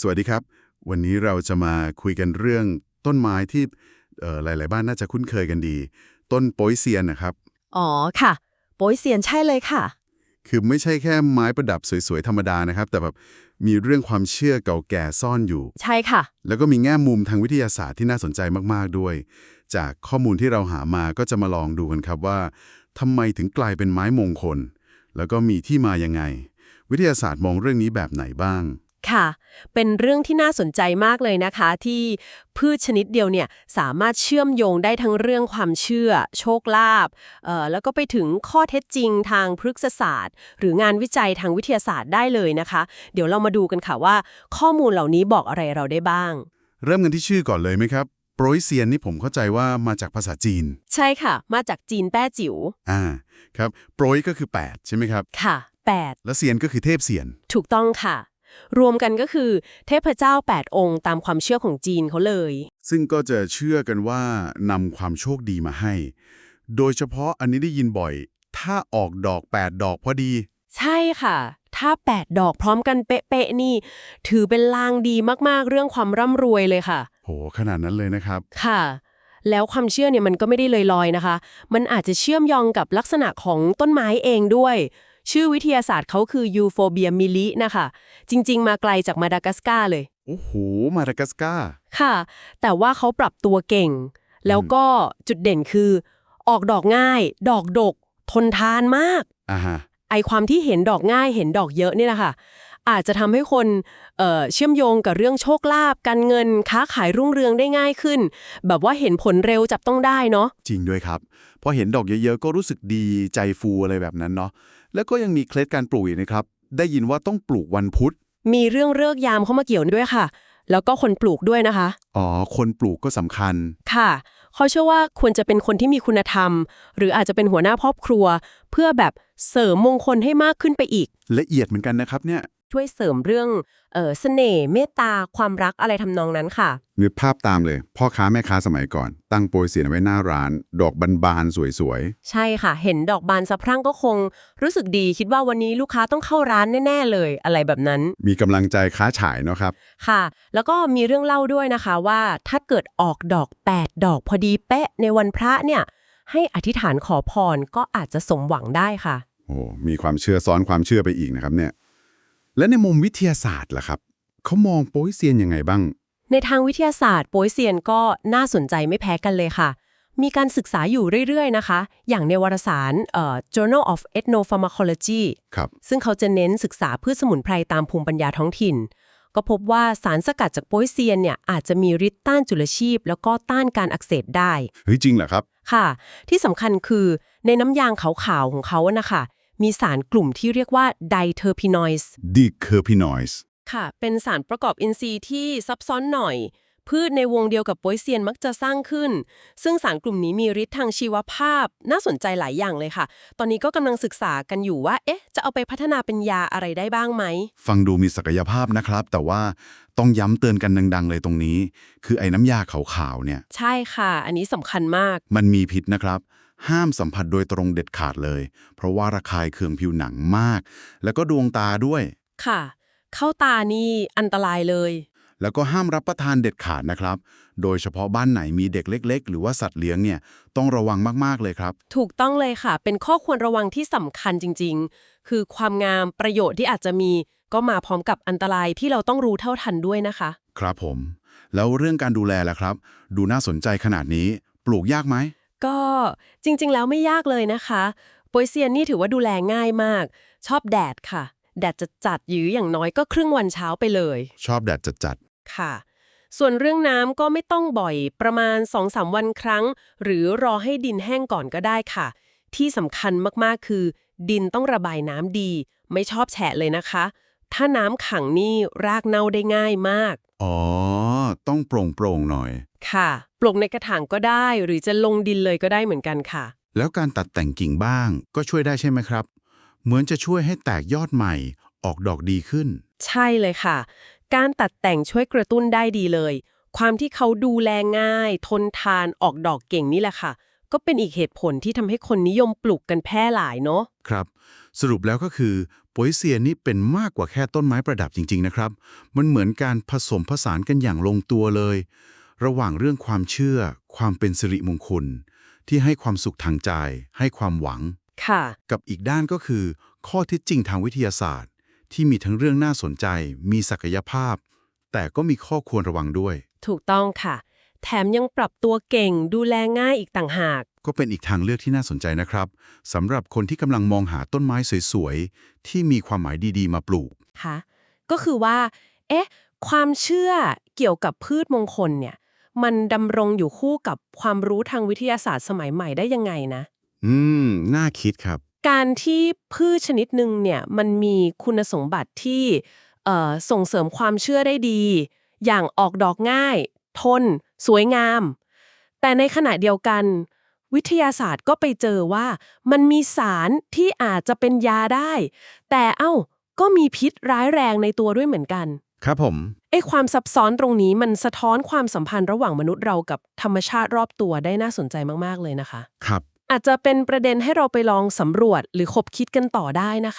สวัสดีครับ วันนี้เราจะมาคุยกันเรื่องต้นไม้ที่เอ่อหลาย ๆ บ้านน่าจะคุ้นเคยกันดี ต้นโป๊ยเซียนนะครับ อ๋อค่ะ โป้ยเซียนใช่เลยค่ะ คือไม่ใช่แค่ไม้ประดับสวย ๆ ธรรมดานะครับ แต่แบบมีเรื่องความเชื่อเก่าแก่ซ่อนอยู่ ใช่ค่ะ แล้วก็มีแง่มุมทางวิทยาศาสตร์ที่น่าสนใจมาก ๆ ด้วย จากข้อมูลที่เราหามาก็จะมาลองดูกันครับว่าทำไมถึงกลายเป็นไม้มงคล แล้วก็มีที่มายังไง วิทยาศาสตร์มองเรื่องนี้แบบไหนบ้าง ค่ะ เป็นเรื่องที่น่าสนใจมากเลยนะคะ ที่พืชชนิดเดียวเนี่ยสามารถเชื่อมโยงได้ทั้งเรื่องความเชื่อ โชคลาภเอ่อแล้วก็ไปถึงข้อเท็จจริงทางพฤกษศาสตร์ หรืองานวิจัยทางวิทยาศาสตร์ได้เลยนะคะ เดี๋ยวเรามาดูกันค่ะว่า ข้อมูลเหล่านี้บอกอะไรเราได้บ้าง เริ่มกันที่ชื่อก่อนเลยไหมครับโปรยเซียนนี่ผมเข้าใจว่ามาจากภาษาจีน ใช่ค่ะ มาจากจีนแต้จิ๋วอ่าครับโปรยก็คือ 8 ใช่ไหมครับ ค่ะ 8 แล้วเซียนก็คือเทพเซียน ถูกต้องค่ะ รวมกันก็คือเทพเจ้า 8 องค์ตามความเชื่อของจีนเขาเลย ซึ่งก็จะเชื่อกันว่านำความโชคดีมาให้ โดยเฉพาะอันนี้ได้ยินบ่อย ถ้าออกดอก 8 ดอกพอดี ใช่ค่ะ ถ้า 8 ดอกพร้อมกันเป๊ะๆนี่ ถือเป็นลางดีมากๆเรื่องความร่ำรวยเลยค่ะ โห ขนาดนั้นเลยนะครับ ค่ะ แล้วความเชื่อเนี่ยมันก็ไม่ได้ลอยๆนะคะ มันอาจจะเชื่อมโยงกับลักษณะของต้นไม้เองด้วย ชื่อวิทยาศาสตร์เขาคือยูโฟเบียมิลินะคะ จริง ๆ มาไกลจากมาดากัสการ์เลย โอ้โห มาดากัสการ์ ค่ะ แต่ว่าเขาปรับตัวเก่ง แล้วก็จุดเด่นคือ ออกดอกง่าย ดอกดก ทนทานมากอ่าฮะไอความที่เห็นดอกง่ายเห็นดอกเยอะนี่แหละค่ะ อาจจะทำให้คนเอ่อเชื่อมโยงกับเรื่องโชคลาภการเงินค้าขายรุ่งเรืองได้ง่ายขึ้น แบบว่าเห็นผลเร็วจับต้องได้เนาะจริงด้วยครับพอเห็นดอกเยอะๆ ก็รู้สึกดีใจฟูอะไรแบบนั้นเนาะ แล้วก็ยังมีเคล็ดการปลูกอีกนะครับ ได้ยินว่าต้องปลูกวันพุธ มีเรื่องเลิกษ์ยามเข้ามาเกี่ยวด้วยค่ะ แล้วก็คนปลูกด้วยนะคะ อ๋อ คนปลูกก็สำคัญ ค่ะเขาเชื่อว่าควรจะเป็นคนที่มีคุณธรรม หรืออาจจะเป็นหัวหน้าครอบครัว เพื่อแบบเสริมมงคลให้มากขึ้นไปอีก ละเอียดเหมือนกันนะครับเนี่ย ช่วยเสริมเรื่องเออเสน่ห์เมตตาความรักอะไรทำนองนั้นค่ะ นึกภาพตามเลย พ่อค้าแม่ค้าสมัยก่อน ตั้งโปรยเสียนไว้หน้าร้าน ดอกบานๆสวยใช่ค่ะ เห็นดอกบานสะพรั่งก็คง รู้สึกดีคิดว่าวันนี้ลูกค้าต้องเข้าร้านแน่ ๆ เลย อะไรแบบนั้นๆ มีกำลังใจค้าฉายเนาะครับ ค่ะ แล้วก็มีเรื่องเล่าด้วยนะคะว่าถ้าเกิดออกดอก 8 ดอกพอดีเป๊ะในวันพระเนี่ย ให้อธิษฐานขอพรก็อาจจะสมหวังได้ค่ะ โอ้มีความเชื่อซ้อนความเชื่อไปอีกนะครับเนี่ย และในมุมวิทยาศาสตร์ล่ะครับ เขามองโปรยเซียนยังไงบ้าง ในทางวิทยาศาสตร์โปยเซียนก็น่าสนใจไม่แพ้กันเลยค่ะ มีการศึกษาอยู่เรื่อยๆนะคะ อย่างในวารสารเอ่อ Journal of Ethnopharmacology ครับ ซึ่งเขาจะเน้นศึกษาพืชสมุนไพรตามภูมิปัญญาท้องถิ่น ก็พบว่าสารสกัดจากโปยเซียนเนี่ยอาจจะมีฤทธิ์ต้านจุลชีพ แล้วก็ต้านการอักเสบได้ เฮ้ยจริงเหรอครับ ค่ะ ที่สำคัญคือในน้ำยางขาวๆของเขาอะนะคะ มีสารกลุ่มที่เรียกว่า diterpenoids d i c e r p i n o i s ค่ะ เป็นสารประกอบอินทรีย์ที่ซับซ้อนหน่อย พืชในวงเดียวกับโปยเซียนมักจะสร้างขึ้น ซึ่งสารกลุ่มนี้มีฤทธิ์ทางชีวภาพ น่าสนใจหลายอย่างเลยค่ะ ตอนนี้ก็กำลังศึกษากันอยู่ว่า เอ๊ะ จะเอาไปพัฒนาเป็นยาอะไรได้บ้างไหม ฟังดูมีศักยภาพนะครับ แต่ว่าต้องย้ำเตือนกันดังๆ เลยตรงนี้ คือไอ้น้ำยาขาวๆเนี่ย ใช่ค่ะ อันนี้สำคัญมาก มันมีพิษนะครับ ห้ามสัมผัสโดยตรงเด็ดขาดเลย เพราะว่าระคายเคืองผิวหนังมาก แล้วก็ดวงตาด้วย ค่ะ เข้าตานี่อันตรายเลย แล้วก็ห้ามรับประทานเด็ดขาดนะครับ โดยเฉพาะบ้านไหนมีเด็กเล็ก ๆ หรือว่าสัตว์เลี้ยงเนี่ยต้องระวังมากๆเลยครับ ถูกต้องเลยค่ะ เป็นข้อควรระวังที่สำคัญจริง ๆ คือความงามประโยชน์ที่อาจจะมี ก็มาพร้อมกับอันตรายที่เราต้องรู้เท่าทันด้วยนะคะ ครับผม แล้วเรื่องการดูแลล่ะครับ ดูน่าสนใจขนาดนี้ ปลูกยากไหม ก็จริงๆ แล้วไม่ยากเลยนะคะโปยเซียนนี่ถือว่าดูแลง่ายมาก ชอบแดดค่ะ แดดจะจัดๆหรืออย่างน้อยก็ครึ่งวันเช้าไปเลย ชอบแดดจัดค่ะ ส่วนเรื่องน้ำก็ไม่ต้องบ่อยประมาณ 2-3 วันครั้ง หรือรอให้ดินแห้งก่อนก็ได้ค่ะ ที่สำคัญมากๆคือ ดินต้องระบายน้ำดี ไม่ชอบแฉะเลยนะคะ ถ้าน้ำขังนี่รากเน่าได้ง่ายมากๆอ๋อ ต้องโปร่งโปร่งๆหน่อย ค่ะ ปลูกในกระถางก็ได้หรือจะลงดินเลยก็ได้เหมือนกันค่ะ แล้วการตัดแต่งกิ่งบ้างก็ช่วยได้ใช่ไหมครับ เหมือนจะช่วยให้แตกยอดใหม่ ออกดอกดีขึ้น ใช่เลยค่ะ การตัดแต่งช่วยกระตุ้นได้ดีเลย ความที่เขาดูแลง่าย ทนทานออกดอกเก่งนี่แหละค่ะ ก็เป็นอีกเหตุผลที่ทำให้คนนิยมปลูกกันแพร่หลายเนาะ ครับ สรุปแล้วก็คือโปป๋ยเซียนนี่เป็นมากกว่าแค่ต้นไม้ประดับจริง ๆ นะครับ มันเหมือนการผสมผสานกันอย่างลงตัวเลย ระหว่างเรื่องความเชื่อ ความเป็นสิริมงคล ที่ให้ความสุขทางใจ ให้ความหวัง ค่ะ กับอีกด้านก็คือ ข้อเท็จจริงทางวิทยาศาสตร์ ที่มีทั้งเรื่องน่าสนใจ มีศักยภาพ แต่ก็มีข้อควรระวังด้วย ถูกต้องค่ะ แถมยังปรับตัวเก่งดูแลง่ายอีกต่างหาก ก็เป็นอีกทางเลือกที่น่าสนใจนะครับสำหรับคนที่กำลังมองหาต้นไม้สวยๆที่มีความหมายดีๆ มาปลูก ค่ะ ก็คือว่า เอ๊ะ ความเชื่อเกี่ยวกับพืชมงคลเนี่ย มันดำรงอยู่คู่กับความรู้ทางวิทยาศาสตร์สมัยใหม่ได้ยังไงนะ อืม น่าคิดครับ การที่พืชชนิดหนึ่งเนี่ยมันมีคุณสมบัติที่เอ่อส่งเสริมความเชื่อได้ดี อย่างออกดอกง่าย ทน สวยงาม แต่ในขณะเดียวกัน วิทยาศาสตร์ก็ไปเจอว่า มันมีสารที่อาจจะเป็นยาได้ แต่เอ้าก็มีพิษร้ายแรงในตัวด้วยเหมือนกัน ครับผม ไอ้ความซับซ้อนตรงนี้มันสะท้อนความสัมพันธ์ระหว่างมนุษย์เรากับธรรมชาติรอบตัวได้น่าสนใจมากๆเลยนะคะ ครับ อาจจะเป็นประเด็นให้เราไปลองสำรวจหรือคบคิดกันต่อได้นะคะ